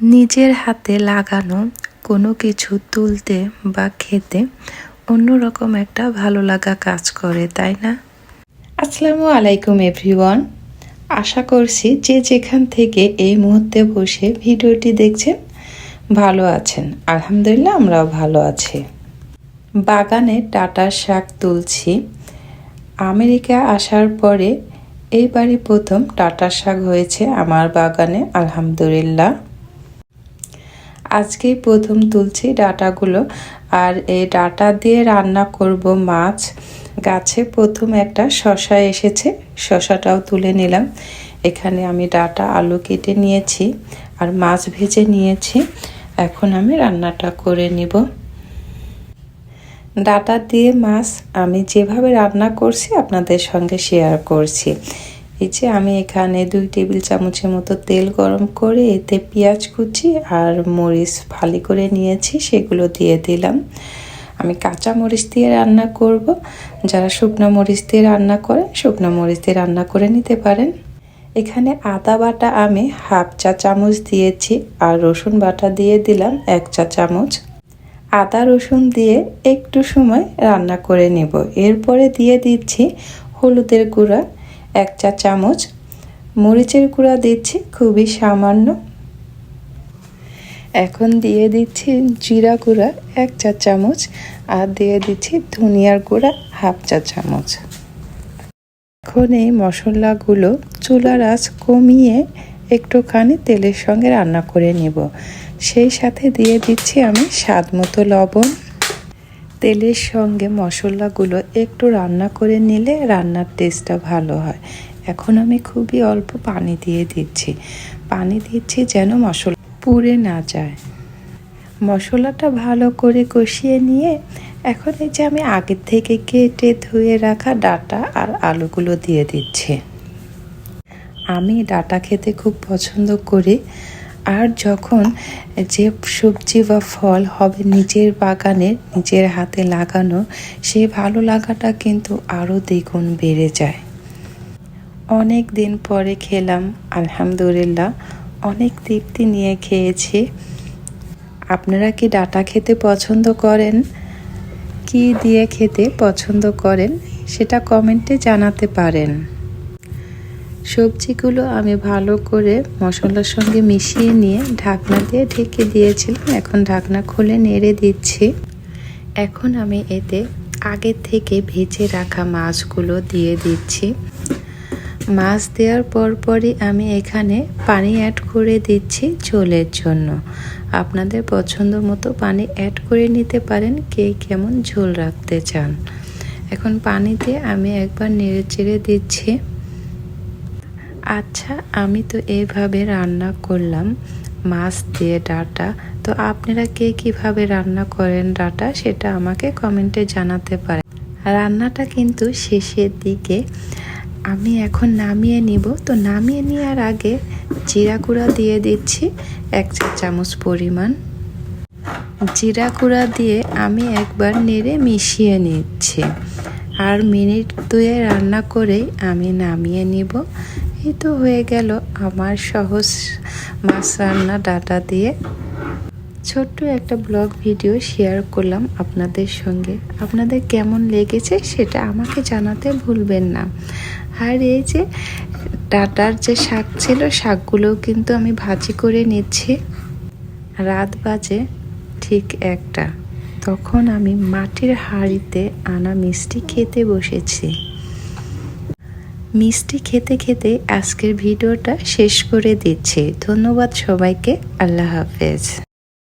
নিজের হাতে লাগানো কোনো কিছু তুলতে বা খেতে অন্যরকম একটা ভালো লাগা কাজ করে, তাই না? আসসালামু আলাইকুম, এভরিওয়ান। আশা করছি যে যেখান থেকে এই মুহূর্তে বসে ভিডিওটি দেখছেন, ভালো আছেন। আলহামদুলিল্লাহ, আমরাও ভালো আছি। বাগানে টাটার শাক তুলছি। আমেরিকা আসার পরে এইবারই প্রথম টাটা শাক হয়েছে আমার বাগানে, আলহামদুলিল্লাহ। আজকেই প্রথম তুলছি ডাটাগুলো। আর এই ডাটা দিয়ে রান্না করব মাছ। গাছে প্রথম একটা শশা এসেছে শশাটাও তুলে নিলাম। এখানে আমি ডাটা, আলু কেটে নিয়েছি আর মাছ ভেজে নিয়েছি। এখন আমি রান্নাটা করে নিব। ডাটা দিয়ে মাছ আমি যেভাবে রান্না করছি আপনাদের সঙ্গে শেয়ার করছি। এই যে আমি এখানে দুই টেবিল চামচের মতো তেল গরম করে এতে পেঁয়াজ কুচি আর মরিচ ফালি করে নিয়েছি, সেগুলো দিয়ে দিলাম। আমি কাঁচা মরিচ দিয়ে রান্না করব। যারা শুকনো মরিচ দিয়ে রান্না করেন, শুকনো মরিচ দিয়ে রান্না করে নিতে পারেন। এখানে আদা বাটা আমি হাফ চা চামচ দিয়েছি আর রসুন বাটা দিয়ে দিলাম এক চা চামচ। আদা রসুন দিয়ে একটু সময় রান্না করে নেব। এরপরে দিয়ে দিচ্ছি হলুদের গুঁড়া এক চা চামচ। মরিচের গুঁড়া দিচ্ছি, খুবই সামান্য। এখন দিয়ে দিচ্ছি জিরা গুঁড়া, এক চা চামচ। আর দিয়ে দিচ্ছি ধনিয়ার গুঁড়া, হাফ চা চামচ। এখন এই মশলাগুলো চুলার আঁচ কমিয়ে একটুখানি তেলের সঙ্গে রান্না করে নেব। সেই সাথে দিয়ে দিচ্ছি আমি স্বাদ মতো লবণ। তেলের সঙ্গে মশলাগুলো একটু রান্না করে নিলে রান্নার টেস্টটা ভালো হয়। এখন আমি খুবই অল্প পানি দিয়ে দিচ্ছি। পানি দিচ্ছি যেন মশলা পুড়ে না যায়। মশলাটা ভালো করে কষিয়ে নিয়ে এখন এই যে আমি আগের থেকে কেটে ধুয়ে রাখা ডাটা আর আলুগুলো দিয়ে দিচ্ছি। আমি ডাটা খেতে খুব পছন্দ করি। আর যখন যে সবজি বা ফল হবে নিজের বাগানের নিজের হাতে লাগানো, সেই ভালো লাগাটা কিন্তু আরও দ্বিগুণ বেড়ে যায়। অনেক দিন পরে খেলাম, আলহামদুলিল্লাহ। অনেক তৃপ্তি নিয়ে খেয়েছি। আপনারা কি ডাটা খেতে পছন্দ করেন? কি দিয়ে খেতে পছন্দ করেন? সেটা কমেন্টে জানাতে পারেন। সবজিগুলো আমি ভালো করে মশলার সঙ্গে মিশিয়ে নিয়ে ঢাকনা দিয়ে ঢেকে দিয়েছিলাম। এখন ঢাকনা খুলে নেড়ে দিচ্ছি। এখন আমি এতে আগে থেকে ভেজে রাখা মাছগুলো দিয়ে দিচ্ছি। মাছ দেওয়ার পরপরই আমি এখানে পানি অ্যাড করে দিচ্ছি ঝোলের জন্য। আপনাদের পছন্দ মতো পানি অ্যাড করে নিতে পারেন, কে কেমন ঝোল রাখতে চান। এখন পানিতে আমি একবার নেড়ে চেড়ে দিচ্ছি। আচ্ছা আমি তো এইভাবে রান্না করলাম। মাছ দিয়ে ডাটা। তো আপনারা কে কীভাবে রান্না করেন ডাটা, সেটা আমাকে কমেন্টে জানাতে পারেন। রান্নাটা কিন্তু শেষের দিকে। আমি এখন নামিয়ে নিব। তো নামিয়ে নেওয়ার আগে জিরা গুঁড়া দিয়ে দিচ্ছি, এক চা চামচ পরিমাণ। জিরা গুঁড়া দিয়ে আমি একবার নেড়ে মিশিয়ে নিচ্ছি। আর মিনিট দুয়ে রান্না করেই আমি নামিয়ে নিব। এই তো হয়ে গেল আমার সহজ মাছ রান্না ডাটা দিয়ে। ছোট্ট একটা ব্লগ ভিডিও শেয়ার করলাম আপনাদের সঙ্গে। আপনাদের কেমন লেগেছে সেটা আমাকে জানাতে ভুলবেন না। আর এই যে ডাটার যে শাক ছিল, শাকগুলোও কিন্তু আমি ভাজি করে নিচ্ছি। রাত বাজে ঠিক একটা। তখন আমি মাটির হাঁড়িতে আনা মিষ্টি খেতে বসেছি। মিষ্টি খেতে খেতে আজকের ভিডিওটা শেষ করে দিচ্ছি। ধন্যবাদ সবাইকে। আল্লাহ হাফেজ।